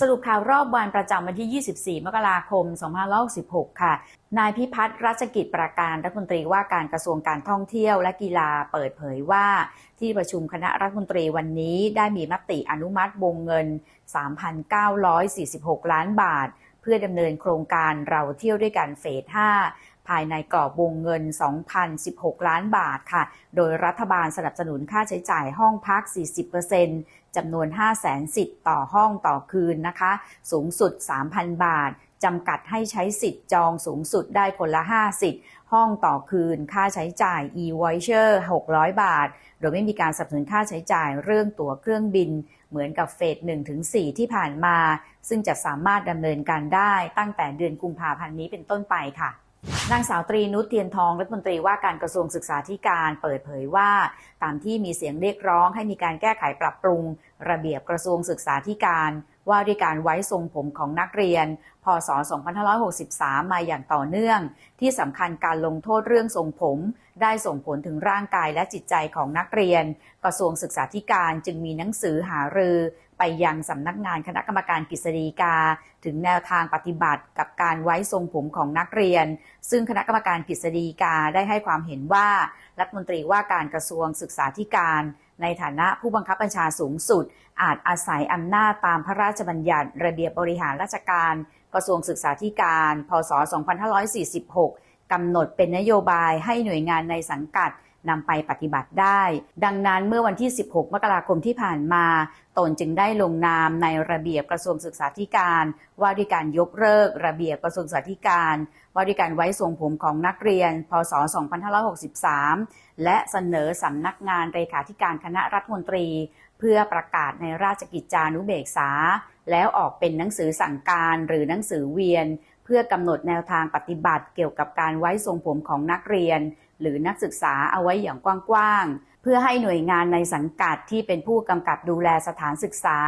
สรุปข่าวรอบวันประจำวันที่ 24 มกราคม 2566 ค่ะ นายพิพัฒน์รัชกิจประการรัฐมนตรีว่าการกระทรวงการท่องเที่ยวและกีฬาเปิดเผยว่า ที่ประชุมคณะรัฐมนตรีวันนี้ได้มีมติอนุมัติวงเงิน 3,946 ล้านบาท เพื่อดำเนินโครงการเราเที่ยวด้วยกันเฟส 5 ภายในกรอบวงเงิน 2,016 ล้านบาทค่ะ โดยรัฐบาลสนับสนุนค่าใช้จ่ายห้องพัก 40%จำนวน 5 0 0แสนสิทธิ์ต่อห้องต่อคืนนะคะ สูงสุด 3,000 บาทจำกัดให้ใช้สิทธิ์จองสูงสุดได้คนละ 5 สิทธิ์ ห้องต่อคืน ค่าใช้จ่าย e-voucher 600 บาท โดยไม่มีการสนับสนุนค่าใช้จ่ายเรื่องตั๋วเครื่องบิน เหมือนกับเฟส1-4ที่ผ่านมา ซึ่งจะสามารถดำเนินการได้ตั้งแต่เดือนกุมภาพันธ์นี้เป็นต้นไปค่ะ นางสาวตรีนุชเทียนทองรัฐมนตรีว่าการกระทรวงศึกษาธิการเปิดเผยว่า ตามที่มีเสียงเรียกร้องให้มีการแก้ไขปรับปรุง ระเบียบกระทรวงศึกษาธิการ ว่าด้วยการไว้ทรงผมของนักเรียน พศ 2563 มาอย่างต่อเนื่อง ที่สำคัญการลงโทษเรื่องทรงผม ได้ส่งผลถึงร่างกายและจิตใจของนักเรียน กระทรวงศึกษาธิการจึงมีหนังสือหารือ ไปยังสำนักงานคณะกรรมการกฤษฎีกา ถึงแนวทางปฏิบัติกับการไว้ทรงผมของนักเรียน ซึ่งคณะกรรมการกฤษฎีกาได้ให้ความเห็นว่ารัฐมนตรีว่าการกระทรวงศึกษาธิการ ในฐานะผู้บังคับบัญชาสูงสุด อาจอาศัยอำนาจตามพระราชบัญญัติ ระเบียบบริหารราชการ กระทรวงศึกษาธิการ พศ 2546 กำหนดเป็นนโยบายให้หน่วยงานในสังกัด นำไปปฏิบัติได้ ดังนั้นเมื่อวันที่ 16 มกราคมที่ผ่านมา ตนจึงได้ลงนามในระเบียบกระทรวงศึกษาธิการ ว่าด้วยการยกเลิกระเบียบกระทรวงศึกษาธิการ ว่าด้วยการไว้ทรงผมของนักเรียน พศ 2563 และเสนอสำนักงานเลขาธิการคณะรัฐมนตรี เพื่อประกาศในราชกิจจานุเบกษา แล้วออกเป็นหนังสือสั่งการหรือหนังสือเวียน เพื่อกำหนดแนวทางปฏิบัติเกี่ยวกับการไว้ทรงผมของนักเรียน หรือนักศึกษาเอาไว้อย่างกว้างๆ เพื่อให้หน่วยงานในสังกัดที่เป็นผู้กำกับดูแลสถานศึกษา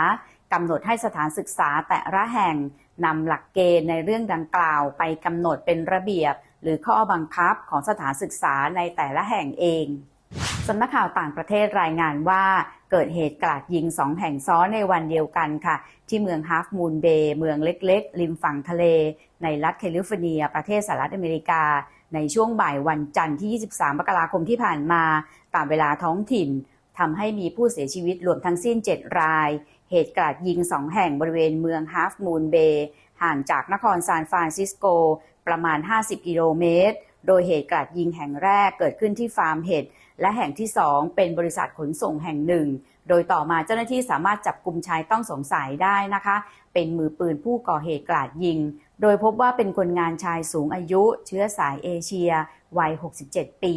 กำหนดให้สถานศึกษาแต่ละแห่งนำหลักเกณฑ์ในเรื่องดังกล่าวไปกำหนดเป็นระเบียบ หรือข้อบังคับของสถานศึกษาในแต่ละแห่งเอง สำนักข่าวต่างประเทศรายงานว่าเกิดเหตุกราดยิงสองแห่งซ้อนในวันเดียวกันค่ะ ที่เมืองฮาฟมูนเบย์เมืองเล็กๆ ริมฝั่งทะเล ในรัฐแคลิฟอร์เนีย ประเทศสหรัฐอเมริกา ในช่วงบ่ายวันจันทร์ที่ 23 มกราคมที่ผ่านมา ตามเวลาท้องถิ่นทำให้มีผู้เสียชีวิตรวมทั้งสิ้น 7 ราย เหตุกราดยิงสองแห่งบริเวณเมืองฮาฟมูนเบย์ห่างจากนครซานฟรานซิสโก ประมาณ 50 กิโลเมตร โดยเหตุการณ์ยิงแห่งแรกเกิดขึ้นที่ฟาร์มเห็ดและแห่งที่ 2 เป็นบริษัทขนส่งแห่งหนึ่ง โดยต่อมาเจ้าหน้าที่สามารถจับกลุ่มชายต้องสงสัยได้นะคะ เป็นมือปืนผู้ก่อเหตุกราดยิง โดยพบว่าเป็นคนงานชายสูงอายุ เชื้อสายเอเชีย วัย 67 ปี